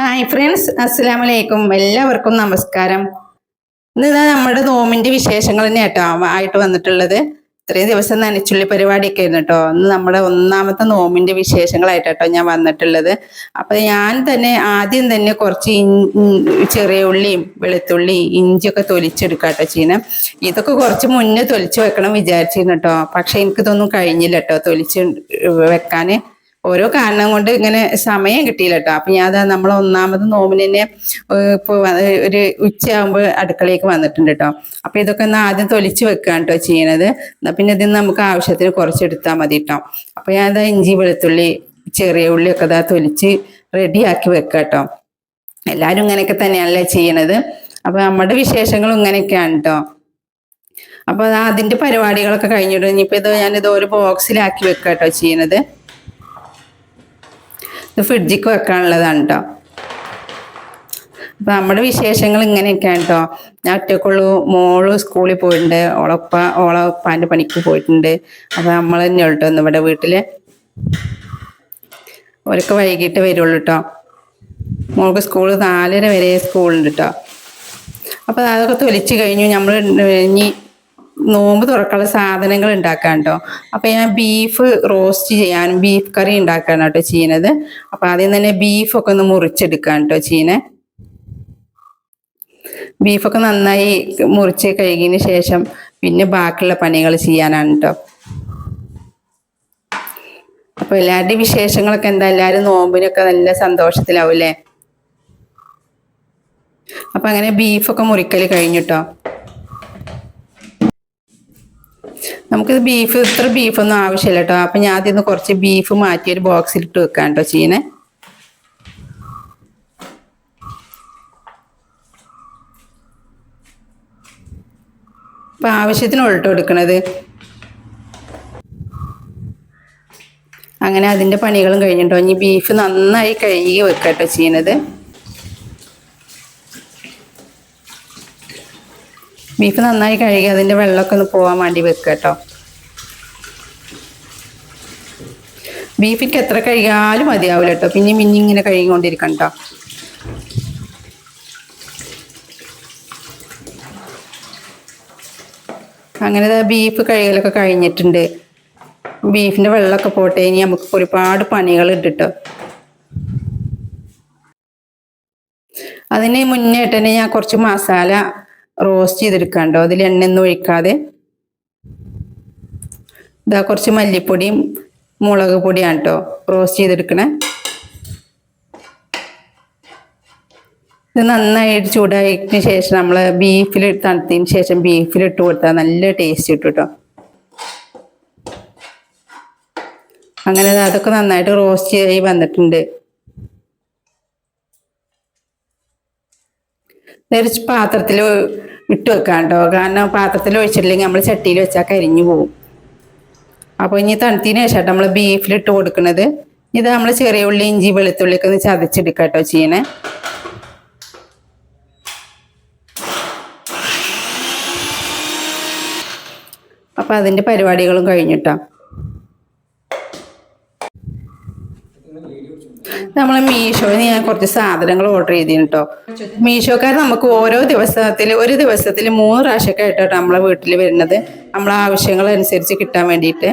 Hi friends അസ്സലാമു അലൈക്കും എല്ലാവർക്കും നമസ്കാരം. ഇന്ന് നമ്മുടെ നോമിന്റെ വിശേഷങ്ങൾ തന്നെ കേട്ടോ ആയിട്ട് വന്നിട്ടുള്ളത്. ഇത്രയും ദിവസം നനച്ചുള്ളി പരിപാടിയൊക്കെ ആയിരുന്നു കേട്ടോ. ഇന്ന് നമ്മുടെ ഒന്നാമത്തെ നോമിന്റെ വിശേഷങ്ങളായിട്ട് കേട്ടോ ഞാൻ വന്നിട്ടുള്ളത്. അപ്പൊ ഞാൻ തന്നെ ആദ്യം തന്നെ കുറച്ച് ചെറിയ ഉള്ളിയും വെളുത്തുള്ളി ഇഞ്ചിയൊക്കെ തൊലിച്ചെടുക്കാം കേട്ടോ ചീന ഇതൊക്കെ കുറച്ച് മുന്നേ തൊലിച്ച് വെക്കണം വിചാരിച്ചിരുന്നു കേട്ടോ. പക്ഷെ എനിക്കിതൊന്നും കഴിഞ്ഞില്ല കേട്ടോ തൊലിച്ച് വെക്കാന്. ഓരോ കാരണം കൊണ്ട് ഇങ്ങനെ സമയം കിട്ടിയില്ല കേട്ടോ അപ്പൊ ഞാൻ നമ്മൾ ഒന്നാമത് നോമിനെ ഇപ്പൊ ഒരു ഉച്ചയാകുമ്പോൾ അടുക്കളയിലേക്ക് വന്നിട്ടുണ്ട് കേട്ടോ അപ്പൊ ഇതൊക്കെ ഒന്ന് ആദ്യം തൊലിച്ച് വെക്കുകയാണ് കേട്ടോ ചെയ്യണത്. എന്നാ പിന്നെ ഇതിന് നമുക്ക് ആവശ്യത്തിന് കുറച്ച് എടുത്താൽ മതി കേട്ടോ അപ്പൊ ഞാൻ ഇതാ ഇഞ്ചി വെളുത്തുള്ളി ചെറിയ ഉള്ളി ഒക്കെ ഇതാ തൊലിച്ച് റെഡിയാക്കി വെക്കാം കേട്ടോ എല്ലാവരും ഇങ്ങനെയൊക്കെ തന്നെയാണല്ലേ ചെയ്യണത്. അപ്പൊ നമ്മുടെ വിശേഷങ്ങളും ഇങ്ങനെയൊക്കെയാണ് കേട്ടോ അപ്പൊ അതാ അതിന്റെ പരിപാടികളൊക്കെ കഴിഞ്ഞിട്ട് ഇനിയിപ്പോ ഇത് ഞാനിത് ഒരു ബോക്സിലാക്കി വെക്കാം കേട്ടോ ചെയ്യണത്. ഇത് ഫ്രിഡ്ജിക്ക് വെക്കാനുള്ളതാണ് കേട്ടോ അപ്പൊ നമ്മുടെ വിശേഷങ്ങൾ ഇങ്ങനെയൊക്കെയാണ് കേട്ടോ ഞാൻ ഒറ്റക്കുള്ളൂ മോൾ സ്കൂളിൽ പോയിട്ടുണ്ട്. ഓളപ്പ ഓളപ്പാന്റെ പണിക്ക് പോയിട്ടുണ്ട്. അപ്പൊ നമ്മൾ തന്നെ കേട്ടോ ഇവിടെ വീട്ടിൽ അവരൊക്കെ വൈകിട്ട് വരുള്ളൂ കേട്ടോ മോൾക്ക് സ്കൂൾ നാലര വരെ സ്കൂളുണ്ട് കേട്ടോ അപ്പൊ അതൊക്കെ തൊലിച്ച് കഴിഞ്ഞു. നമ്മൾ ഇനി നോമ്പ് തുറക്കാനുള്ള സാധനങ്ങൾ ഉണ്ടാക്കാൻ കേട്ടോ അപ്പൊ ഞാൻ ബീഫ് റോസ്റ്റ് ചെയ്യാനും ബീഫ് കറി ഉണ്ടാക്കാനാണ് കേട്ടോ ചെയ്യുന്നത് അപ്പോൾ ആദ്യം തന്നെ ബീഫൊക്കെ ഒന്ന് മുറിച്ചെടുക്കാൻ കേട്ടോ ചെയ്യുന്നേ ബീഫൊക്കെ നന്നായി മുറിച്ച് കഴുകിയതിന് ശേഷം പിന്നെ ബാക്കിയുള്ള പണികൾ ചെയ്യാനാണ് കേട്ടോ. അപ്പൊ എല്ലാവരുടെയും വിശേഷങ്ങളൊക്കെ എന്താ? എല്ലാവരും നോമ്പിനൊക്കെ നല്ല സന്തോഷത്തിലാവും അല്ലേ അപ്പൊ അങ്ങനെ ബീഫൊക്കെ മുറിക്കൽ കഴിഞ്ഞിട്ടോ നമുക്കിത് ബീഫ് ഇത്ര ബീഫൊന്നും ആവശ്യമില്ല കേട്ടോ അപ്പൊ ഞാൻ ഒന്ന് കുറച്ച് ബീഫ് മാറ്റി ഒരു ബോക്സിൽ ഇട്ട് വെക്കാം കേട്ടോ ചീനെ അപ്പൊ ആവശ്യത്തിന് ഉൾട്ട് കൊടുക്കണത്. അങ്ങനെ അതിന്റെ പണികളും കഴിഞ്ഞിട്ടോ. ഇനി ബീഫ് നന്നായി കഴുകി വെക്കാം കേട്ടോ ചെയ്യണത്. ബീഫ് നന്നായി കഴുകി അതിന്റെ വെള്ളമൊക്കെ ഒന്ന് പോകാൻ വേണ്ടി വെക്കുക കേട്ടോ. ബീഫിക്ക് എത്ര കഴുകിയാലും മതിയാവില്ല കേട്ടോ. പിന്നെ പിന്നെ ഇങ്ങനെ കഴുകിക്കൊണ്ടിരിക്കണം അങ്ങനെ ബീഫ് കഴുകലൊക്കെ കഴിഞ്ഞിട്ടുണ്ട്. ബീഫിന്റെ വെള്ളമൊക്കെ പോട്ടെ. ഇനി നമുക്ക് ഒരുപാട് പണികൾ ഇട്ടിട്ടോ അതിന് മുന്നേ തന്നെ ഞാൻ കുറച്ച് മസാല റോസ്റ്റ് ചെയ്തെടുക്കാണ്ടോ? അതിൽ എണ്ണയൊന്നും ഒഴിക്കാതെ. ഇതാ കുറച്ച് മല്ലിപ്പൊടിയും മുളക് പൊടിയാണ് കേട്ടോ റോസ്റ്റ് ചെയ്തെടുക്കണേ. ഇത് നന്നായിട്ട് ചൂടായതിന് ശേഷം നമ്മൾ ബീഫിൽ തണുത്തതിന് ശേഷം ബീഫിൽ ഇട്ട് കൊടുത്താൽ നല്ല ടേസ്റ്റ് കിട്ടും കേട്ടോ അങ്ങനെ അതൊക്കെ നന്നായിട്ട് റോസ്റ്റ് ആയി വന്നിട്ടുണ്ട്. ഒരു പാത്രത്തിൽ ഇട്ട് വെക്കാം കേട്ടോ കാരണം പാത്രത്തിൽ ഒഴിച്ചിട്ടില്ലെങ്കിൽ നമ്മൾ ചട്ടിയിൽ വെച്ചാൽ കരിഞ്ഞു പോകും അപ്പോൾ ഇനി തണുത്തിന് ശേഷം നമ്മൾ ബീഫിലിട്ട് കൊടുക്കുന്നത് ഇത് നമ്മൾ ചെറിയ ഉള്ളി ഇഞ്ചി വെളുത്തുള്ളിയൊക്കെ ഒന്ന് ചതച്ചെടുക്കാം കേട്ടോ ചെയ്യണേ. അപ്പം അതിന്റെ പരിപാടികളും കഴിഞ്ഞിട്ടാ നമ്മൾ മീഷോയിൽ ഞാൻ കുറച്ച് സാധനങ്ങൾ ഓർഡർ ചെയ്തിരുന്നു കേട്ടോ മീഷോക്കാർ നമുക്ക് ഓരോ ദിവസത്തിൽ ഒരു ദിവസത്തിൽ മൂന്ന് പ്രാവശ്യമൊക്കെ ആയിട്ടോ നമ്മളെ വീട്ടിൽ വരുന്നത്. നമ്മളെ ആവശ്യങ്ങൾ അനുസരിച്ച് കിട്ടാൻ വേണ്ടിയിട്ട്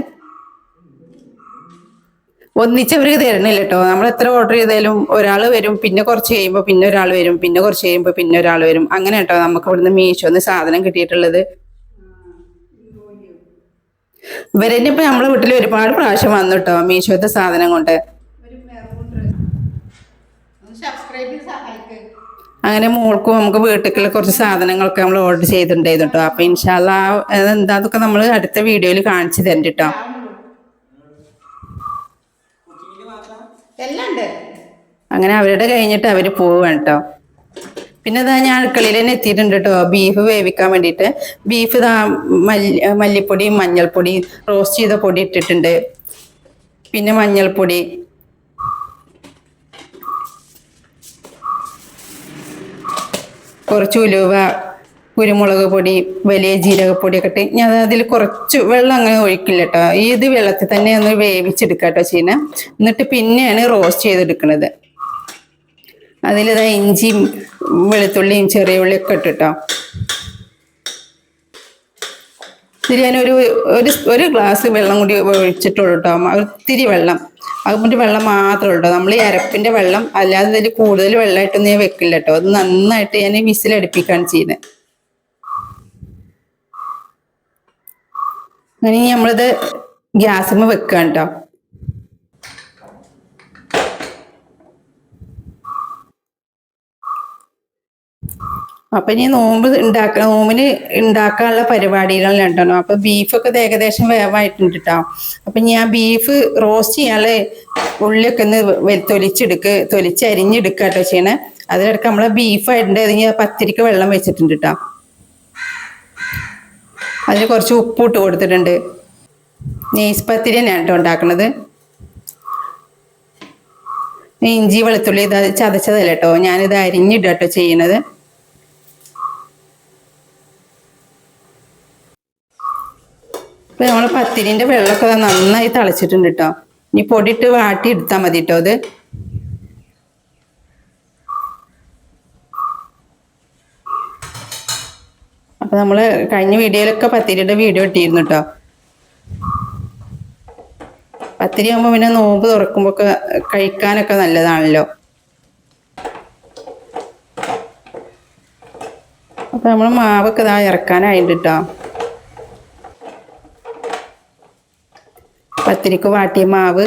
ഒന്നിച്ചവർക്ക് തരണില്ല കേട്ടോ നമ്മൾ എത്ര ഓർഡർ ചെയ്താലും ഒരാൾ വരും പിന്നെ കുറച്ച് കഴിയുമ്പോൾ പിന്നെ ഒരാൾ വരും പിന്നെ കുറച്ച് കഴിയുമ്പോൾ പിന്നെ ഒരാൾ വരും. അങ്ങനെ കേട്ടോ നമുക്ക് ഇവിടുന്ന് മീഷോന്ന് സാധനം കിട്ടിയിട്ടുള്ളത്. ഇവരെന്നെ ഇപ്പൊ നമ്മളെ വീട്ടിൽ ഒരുപാട് പ്രാവശ്യം വന്നു കേട്ടോ മീഷോത്തെ സാധനം കൊണ്ട്. അങ്ങനെ മോൾക്ക് നമുക്ക് വീട്ടിലേക്കുള്ള കുറച്ച് സാധനങ്ങളൊക്കെ നമ്മൾ ഓർഡർ ചെയ്തിട്ടുണ്ടായിരുന്നു കേട്ടോ അപ്പൊ ഇൻഷാല്ല എന്താന്നൊക്കെ നമ്മൾ അടുത്ത വീഡിയോയിൽ കാണിച്ചു തരും കേട്ടോ അങ്ങനെ അവരുടെ കഴിഞ്ഞിട്ട് അവർ പോവാണ് കേട്ടോ പിന്നെ ഇതാ ഞാൻ അടുക്കളയിൽ തന്നെ എത്തിയിട്ടുണ്ട് കേട്ടോ ബീഫ് വേവിക്കാൻ വേണ്ടിയിട്ട്. ബീഫ് ഇതാ മല്ലി മല്ലിപ്പൊടിയും മഞ്ഞൾപ്പൊടിയും റോസ്റ്റ് ചെയ്ത പൊടി ഇട്ടിട്ടുണ്ട്. പിന്നെ മഞ്ഞൾപ്പൊടി. കുറച്ച് ഉലുവ കുരുമുളക് പൊടി വലിയ ജീരകപ്പൊടിയൊക്കെ ഇട്ട് ഞാൻ അതിൽ കുറച്ച് വെള്ളം അങ്ങനെ ഒഴിക്കില്ല കേട്ടോ ഇത് വെള്ളത്തിൽ തന്നെ ഒന്ന് വേവിച്ചെടുക്കാം കേട്ടോ ചെയ്യുന്ന. എന്നിട്ട് പിന്നെയാണ് റോസ്റ്റ് ചെയ്തെടുക്കുന്നത് അതിലിതാ ഇഞ്ചിയും വെളുത്തുള്ളിയും ചെറിയ ഉള്ളിയൊക്കെ ഇട്ടിട്ടോ ഇത് ഞാനൊരു ഒരു ഒരു ഗ്ലാസ് വെള്ളം കൂടി ഒഴിച്ചിട്ടുള്ളൂ കേട്ടോ ഒത്തിരി വെള്ളം. അതുകൊണ്ട് വെള്ളം മാത്രമേ ഉള്ളൂ. നമ്മൾ ഈ അരപ്പിന്റെ വെള്ളം അല്ലാതെ ഇതിൽ കൂടുതൽ വെള്ളമായിട്ടൊന്നും ഞാൻ വെക്കില്ല കേട്ടോ അത് നന്നായിട്ട് ഞാൻ വിസിലടുപ്പിക്കുകയാണ് ചെയ്യുന്നത്. അങ്ങനെ നമ്മളിത് ഗ്യാസുമ്മ വെക്കുകയാണ് കേട്ടോ അപ്പൊ ഇനി നോമ്പ് ഉണ്ടാക്ക നോമ്പിന് ഉണ്ടാക്കാനുള്ള പരിപാടികളെല്ലാം ഉണ്ടല്ലോ. അപ്പൊ ബീഫൊക്കെ ഇത് ഏകദേശം വേവായിട്ടുണ്ട് കേട്ടോ അപ്പൊ ഞാൻ ബീഫ് റോസ്റ്റ് ചെയ്യാനുള്ള ഉള്ളിയൊക്കെ ഒന്ന് തൊലിച്ചെടുക്ക് തൊലിച്ച് അരിഞ്ഞെടുക്കുക കേട്ടോ ചെയ്യണേ. അതിലിടക്ക് നമ്മളെ ബീഫായിട്ടുണ്ട് അത് ഞാൻ പത്തിരിക്ക് വെള്ളം വെച്ചിട്ടുണ്ട് കേട്ടോ അതിൽ കുറച്ച് ഉപ്പ് ഇട്ട് കൊടുത്തിട്ടുണ്ട്. നെയ്സ് പത്തിരി തന്നെയാണ് കേട്ടോ ഉണ്ടാക്കണത്. ഇഞ്ചി വെളുത്തുള്ളി ഇത് ചതച്ചതല്ല കേട്ടോ ഞാനിത് അരിഞ്ഞിട്ടോ ചെയ്യണത്. ഇപ്പൊ നമ്മൾ പത്തിരിന്റെ വെള്ളമൊക്കെ നന്നായി തളിച്ചിട്ടുണ്ട് കേട്ടോ ഇനി പൊടിയിട്ട് വാട്ടി എടുത്താൽ മതി കേട്ടോ അത്. അപ്പൊ നമ്മൾ കഴിഞ്ഞ വീഡിയോയിലൊക്കെ പത്തിരിയുടെ വീഡിയോ ഇട്ടിരുന്നു കേട്ടോ പത്തിരി ആകുമ്പോ പിന്നെ നോമ്പ് തുറക്കുമ്പോ ഒക്കെ കഴിക്കാനൊക്കെ നല്ലതാണല്ലോ. അപ്പൊ നമ്മൾ മാവൊക്കെ ഇറക്കാനായിട്ട് കേട്ടോ പത്തിരിക്ക് വാട്ടിയ മാവ്.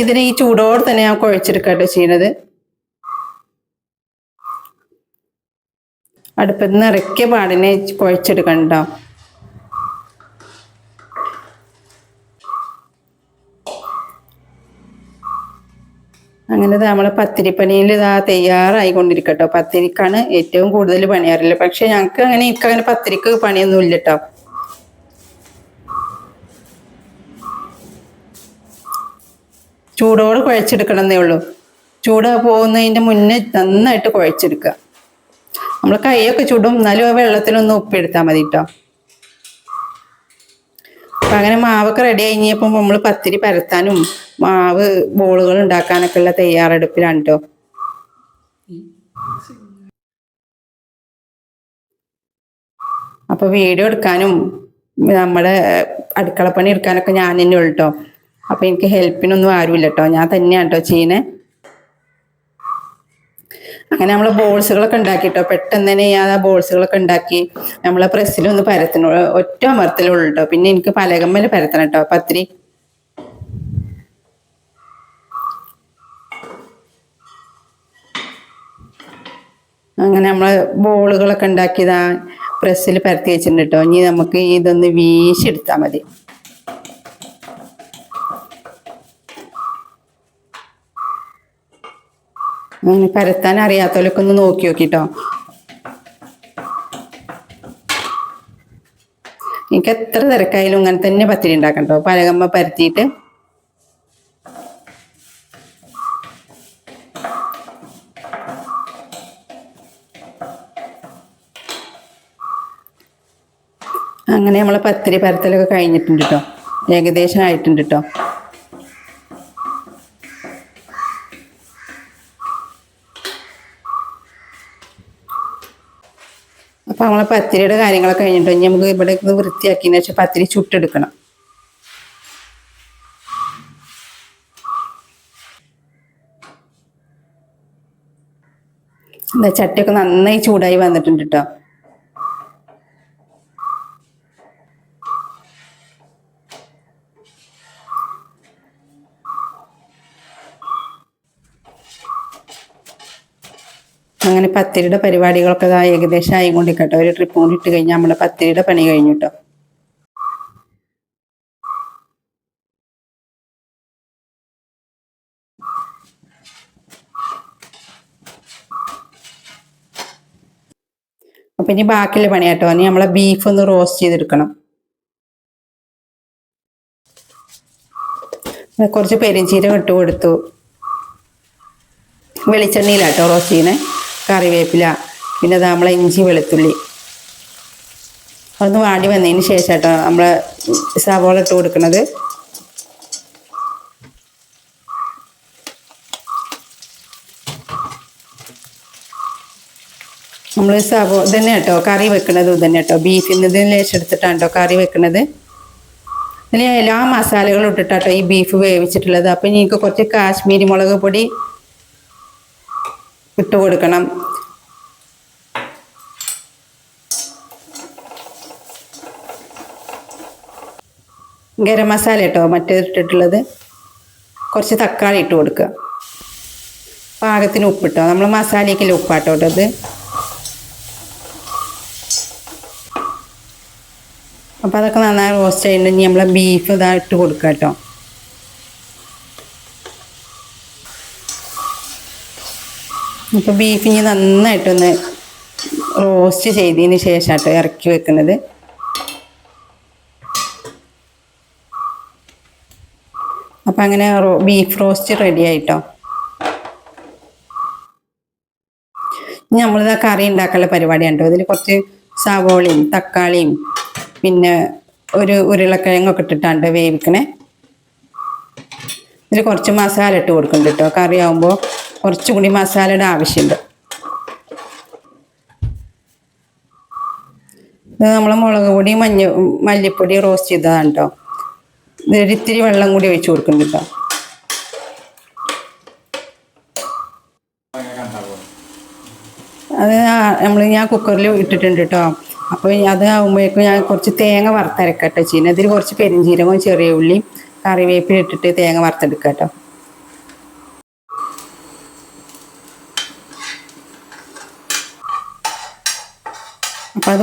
ഇതിനെ ഈ ചൂടോടെ തന്നെ ഞാൻ കുഴച്ചെടുക്കട്ടെ ചെയ്യണത്. അടുപ്പത്ത് നിന്ന് പാടിനെ കുഴച്ചെടുക്കണ്ടോ അങ്ങനെ നമ്മൾ പത്തിരിപ്പണിയിൽ ഇതാ തയ്യാറായിക്കൊണ്ടിരിക്കട്ടോ. പത്തിരിക്കാണ് ഏറ്റവും കൂടുതൽ പണിയാറില്ല പക്ഷെ ഞങ്ങൾക്ക് അങ്ങനെ എനിക്ക് അങ്ങനെ പത്തിരിക്ക് പണിയൊന്നും ഇല്ല കേട്ടോ ചൂടോട് കുഴച്ചെടുക്കണമെന്നേ ഉള്ളൂ. ചൂട് പോകുന്നതിന്റെ മുന്നേ നന്നായിട്ട് കുഴച്ചെടുക്കുക. നമ്മൾ കൈയൊക്കെ ചൂടും. എന്നാലും വെള്ളത്തിലൊന്ന് ഉപ്പെടുത്താൽ മതി കേട്ടോ അപ്പൊ അങ്ങനെ മാവൊക്കെ റെഡി കഴിഞ്ഞപ്പോൾ നമ്മൾ പത്തിരി പരത്താനും മാവ് ബോളുകൾ ഉണ്ടാക്കാനൊക്കെ ഉള്ള തയ്യാറെടുപ്പിലാണ് കേട്ടോ അപ്പൊ വീഡിയോ എടുക്കാനും നമ്മുടെ അടുക്കളപ്പണി എടുക്കാനൊക്കെ ഞാൻ തന്നെ ഉള്ളു കേട്ടോ അപ്പൊ എനിക്ക് ഹെൽപ്പിനൊന്നും ആരുമില്ല കേട്ടോ ഞാൻ തന്നെയാണ് കേട്ടോ ചെയ്യണേ. അങ്ങനെ നമ്മൾ ബോൾസുകളൊക്കെ ഉണ്ടാക്കി കേട്ടോ പെട്ടെന്ന് തന്നെ ഞാൻ ആ ബോൾസുകളൊക്കെ ഉണ്ടാക്കി. നമ്മളെ പ്രസ്സിലൊന്ന് പരത്തണ? ഒറ്റ അമർത്തലുള്ളൂ കേട്ടോ പിന്നെ എനിക്ക് പലകമ്മൽ പരത്തണം കേട്ടോ പത്തിരി അങ്ങനെ നമ്മൾ ബോളുകളൊക്കെ ഉണ്ടാക്കിയതാ പ്രസ്സിൽ പരത്തി വെച്ചിട്ടുണ്ട് കേട്ടോ ഇനി നമുക്ക് ഇതൊന്ന് വീശിയെടുത്താൽ മതി. അങ്ങനെ പരത്താൻ അറിയാത്തവരൊക്കെ ഒന്ന് നോക്കി നോക്കിട്ടോ. എനിക്ക് എത്ര തിരക്കായാലും ഇങ്ങനെ തന്നെ പത്തിരി ഉണ്ടാക്കണ്ടോ? പലകമ്മ പരത്തിയിട്ട്. അങ്ങനെ നമ്മളെ പത്തിരി പരത്തലൊക്കെ കഴിഞ്ഞിട്ടുണ്ട് കേട്ടോ ഏകദേശം ആയിട്ടുണ്ട് കേട്ടോ അപ്പൊ നമ്മളെ പത്തിരിയുടെ കാര്യങ്ങളൊക്കെ കഴിഞ്ഞിട്ട് ഇനി നമുക്ക് ഇവിടെ വൃത്തിയാക്കിയതിനു ശേഷം പത്തിരി ചുട്ടെടുക്കണം. ചട്ടിയൊക്കെ നന്നായി ചൂടായി വന്നിട്ടുണ്ട് കേട്ടോ അങ്ങനെ പത്തിരിയുടെ പരിപാടികളൊക്കെ ഇതാ ഏകദേശം ആയിക്കൊണ്ടിരിക്കട്ടോ. ഒരു ട്രിപ്പ് കൊണ്ട് ഇട്ട് കഴിഞ്ഞാൽ നമ്മുടെ പത്തിരിയുടെ പണി കഴിഞ്ഞു കേട്ടോ അപ്പൊ ഇനി ബാക്കിയുള്ള പണിയാട്ടോ. ഇനി നമ്മളെ ബീഫ് ഒന്ന് റോസ്റ്റ് ചെയ്തെടുക്കണം. കുറച്ച് പെരിഞ്ചീരം ഇട്ട് കൊടുത്തു. വെളിച്ചെണ്ണയിലാട്ടോ റോസ്റ്റ് ചെയ്യുന്നത് കറിവേപ്പില പിന്നെ നമ്മളെ ഇഞ്ചി വെളുത്തുള്ളി. അതൊന്ന് വാടി വന്നതിന് ശേഷം കേട്ടോ നമ്മൾ സവോള ഇട്ട് കൊടുക്കുന്നത് നമ്മൾ സവോ ഇതന്നെ കേട്ടോ കറി വെക്കുന്നത് ഇതന്നെ കേട്ടോ ബീഫിൽ നിന്ന് ലേശം എടുത്തിട്ടാണ് കേട്ടോ കറി വെക്കുന്നത് ഇതിന് എല്ലാ മസാലകളും ഇട്ടിട്ടാട്ടോ ഈ ബീഫ് വേവിച്ചിട്ടുള്ളത്. അപ്പം എനിക്ക് കുറച്ച് കാശ്മീരി മുളക് പൊടി ഇട്ട് കൊടുക്കണം. ഗരം മസാല കേട്ടോ മറ്റേ ഇട്ടിട്ടുള്ളത്. കുറച്ച് തക്കാളി ഇട്ട് കൊടുക്കുക. പാകത്തിന് ഉപ്പിട്ടോ. നമ്മൾ മസാലയ്ക്കല്ലേ ഉപ്പാട്ടോ ഇട്ടത്. അപ്പോൾ അതൊക്കെ നന്നായി റോസ്റ്റ് ചെയ്യുന്നുണ്ടെങ്കിൽ നമ്മളെ ബീഫ് ഇതാ ഇട്ട് കൊടുക്കുക കേട്ടോ അപ്പോൾ ബീഫ് ഇനി നന്നായിട്ടൊന്ന് റോസ്റ്റ് ചെയ്തതിന് ശേഷം കേട്ടോ ഇറക്കി വെക്കുന്നത്. അപ്പം അങ്ങനെ ബീഫ് റോസ്റ്റ് റെഡി ആയിട്ടോ. നമ്മളിതാ കറി ഉണ്ടാക്കാനുള്ള പരിപാടിയാണ് കേട്ടോ ഇതിൽ കുറച്ച് സവോളയും തക്കാളിയും പിന്നെ ഒരു ഉരുളക്കിഴങ്ങൊക്കെ ഇട്ടിട്ടാണ് വേവിക്കണേ. ഇതിൽ കുറച്ച് മസാല ഇട്ട് കൊടുക്കുന്നുണ്ട് കേട്ടോ. കറി കുറച്ചുകൂടി മസാലയുടെ ആവശ്യമുണ്ട്. ഇത് നമ്മൾ മുളക് പൊടി മഞ്ഞ മല്ലിപ്പൊടി റോസ്റ്റ് ചെയ്തതാണ് കേട്ടോ ഇതിരിത്തിരി വെള്ളം കൂടി ഒഴിച്ചു കൊടുക്കുന്നുണ്ട് കേട്ടോ അത് നമ്മൾ ഞാൻ കുക്കറിൽ ഇട്ടിട്ടുണ്ട് കേട്ടോ അപ്പോൾ അത് ആകുമ്പോഴേക്കും ഞാൻ കുറച്ച് തേങ്ങ വറുത്തരക്കട്ടോ ചെയ്യുന്നത്. അതിൽ കുറച്ച് പെരിഞ്ചീരകവും ചെറിയ ഉള്ളിയും കറിവേപ്പിലിട്ടിട്ട് തേങ്ങ വറുത്തെടുക്കാം കേട്ടോ അപ്പോൾ അത്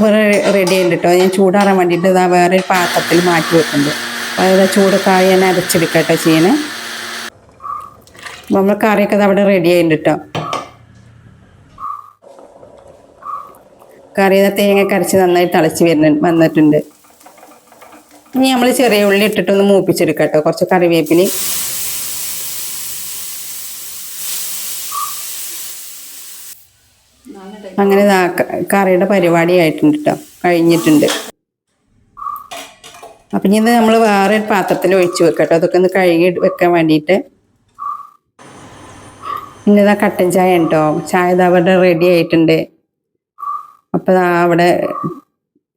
റെഡി ആയിട്ടുണ്ട് കേട്ടോ. ഞാൻ ചൂടാറാൻ വേണ്ടിയിട്ട് ഇതാ വേറെ പാത്രത്തിൽ മാറ്റി വെക്കുന്നുണ്ട്. അപ്പോൾ അത് ചൂട് കായ ഞാൻ അരച്ചെടുക്കട്ടോ കേട്ടോ ചെയ്യണേ നമ്മൾ കറിയൊക്കെ അത് അവിടെ റെഡി ആയിട്ടുണ്ട് കേട്ടോ. കറി ദാ തേങ്ങ കരച്ച് നന്നായി തിളച്ച് വരുന്ന വന്നിട്ടുണ്ട്. ഇനി നമ്മൾ ചെറിയ ഉള്ളി ഇട്ടിട്ടൊന്ന് മൂപ്പിച്ചെടുക്കാം കേട്ടോ. കുറച്ച് കറിവേപ്പിലി അങ്ങനെ കറിയുടെ പരിപാടി ആയിട്ടുണ്ട് കേട്ടോ കഴിഞ്ഞിട്ടുണ്ട്. അപ്പൊ ഇനി നമ്മൾ വേറെ പാത്രത്തിൽ ഒഴിച്ച് വെക്കാം കേട്ടോ അതൊക്കെ ഒന്ന് കഴുകി വെക്കാൻ വേണ്ടിയിട്ട്. പിന്നെ ഇതാ കട്ടൻ ചായ ഉണ്ടോ ചായ അവിടെ റെഡി ആയിട്ടുണ്ട്. അപ്പൊ അവിടെ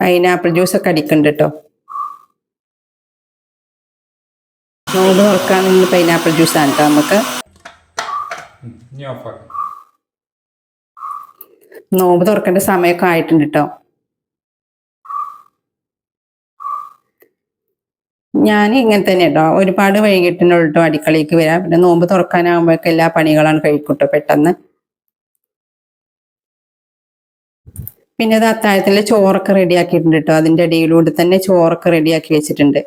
പൈനാപ്പിൾ ജ്യൂസൊക്കെ അടിക്കുന്നുണ്ട് കേട്ടോ നോട് തുറക്കാൻ പൈനാപ്പിൾ ജ്യൂസാണ് കേട്ടോ നമുക്ക്. നോമ്പ് തുറക്കേണ്ട സമയമൊക്കെ ആയിട്ടുണ്ട് കേട്ടോ ഞാൻ ഇങ്ങനെ തന്നെ കേട്ടോ ഒരുപാട് വൈകിട്ടിനുള്ളൂ കേട്ടോ അടുക്കളയ്ക്ക് വരാം പിന്നെ നോമ്പ് തുറക്കാനാകുമ്പോഴൊക്കെ എല്ലാ പണികളാണ് കഴിക്കൂട്ടോ പെട്ടെന്ന്. പിന്നെ അത് അത്താഴത്തിൽ ചോറൊക്കെ റെഡിയാക്കിയിട്ടുണ്ട് കേട്ടോ അതിന്റെ ഇടയിലൂടെ തന്നെ ചോറൊക്കെ റെഡിയാക്കി വെച്ചിട്ടുണ്ട്.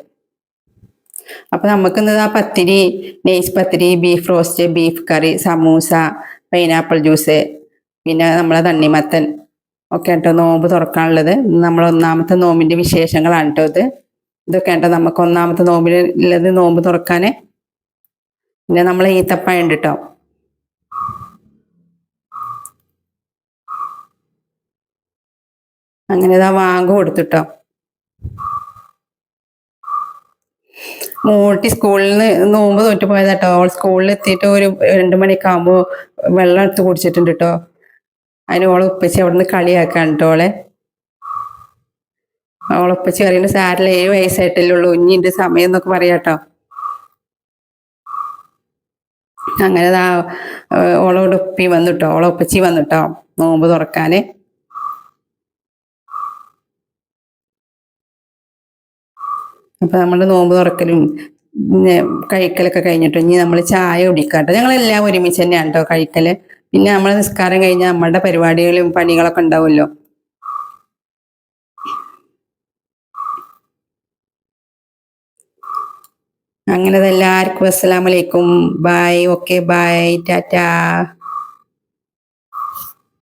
അപ്പൊ നമുക്ക് ഇന്ന് ആ pathiri nice pathiri beef roast beef കറി സമൂസ പൈനാപ്പിൾ ജ്യൂസ് പിന്നെ നമ്മളെ തണ്ണിമത്തൻ ഒക്കെ കേട്ടോ നോമ്പ് തുറക്കാനുള്ളത്. നമ്മൾ ഒന്നാമത്തെ നോമ്പിന്റെ വിശേഷങ്ങളാണ് കേട്ടോ ഇത്. ഇതൊക്കെ കേട്ടോ നമുക്ക് ഒന്നാമത്തെ നോമ്പിൽ ഉള്ളത് നോമ്പ് തുറക്കാന്. പിന്നെ നമ്മൾ ഈത്തപ്പഴം ഉണ്ട് കേട്ടോ അങ്ങനെ ഇതാ വാങ്ങ കൊടുത്തിട്ടോ മൂട്ടി സ്കൂളിൽ നിന്ന് നോമ്പ് തോറ്റു പോയതാട്ടോ അവൾ സ്കൂളിൽ എത്തിയിട്ട് ഒരു രണ്ടു മണിയൊക്കെ ആകുമ്പോൾ വെള്ളം എടുത്ത് കുടിച്ചിട്ടുണ്ട് കേട്ടോ അതിന് ഓളെ ഉപ്പച്ചി അവിടെ നിന്ന് കളിയാക്കാൻ കേട്ടോ ഓളെ ഉപ്പച്ചി പറയുന്നത് സാറിൽ ഏഴ് വയസ്സായിട്ടല്ലേ ഉള്ളൂ ഇനിന്റെ സമയം എന്നൊക്കെ പറയാട്ടോ അങ്ങനെ ഓളോട് ഉപ്പി വന്നിട്ടോ ഓളെ ഉപ്പച്ചി വന്നിട്ടോ നോമ്പ് തുറക്കാന്. അപ്പൊ നമ്മുടെ നോമ്പ് തുറക്കലും കഴിക്കലൊക്കെ കഴിഞ്ഞിട്ട് ഇനി നമ്മൾ ചായ കുടിക്കാട്ടോ ഞങ്ങളെല്ലാം ഒരുമിച്ച് തന്നെയാണ് കേട്ടോ കഴിക്കൽ. പിന്നെ നമ്മൾ നിസ്കാരം കഴിഞ്ഞാൽ നമ്മളുടെ പരിപാടികളും പണികളൊക്കെ ഉണ്ടാവുമല്ലോ. അങ്ങനെ എല്ലാവർക്കും അസ്സലാമലൈക്കും ബൈ ഓക്കെ ബൈ ടാറ്റാ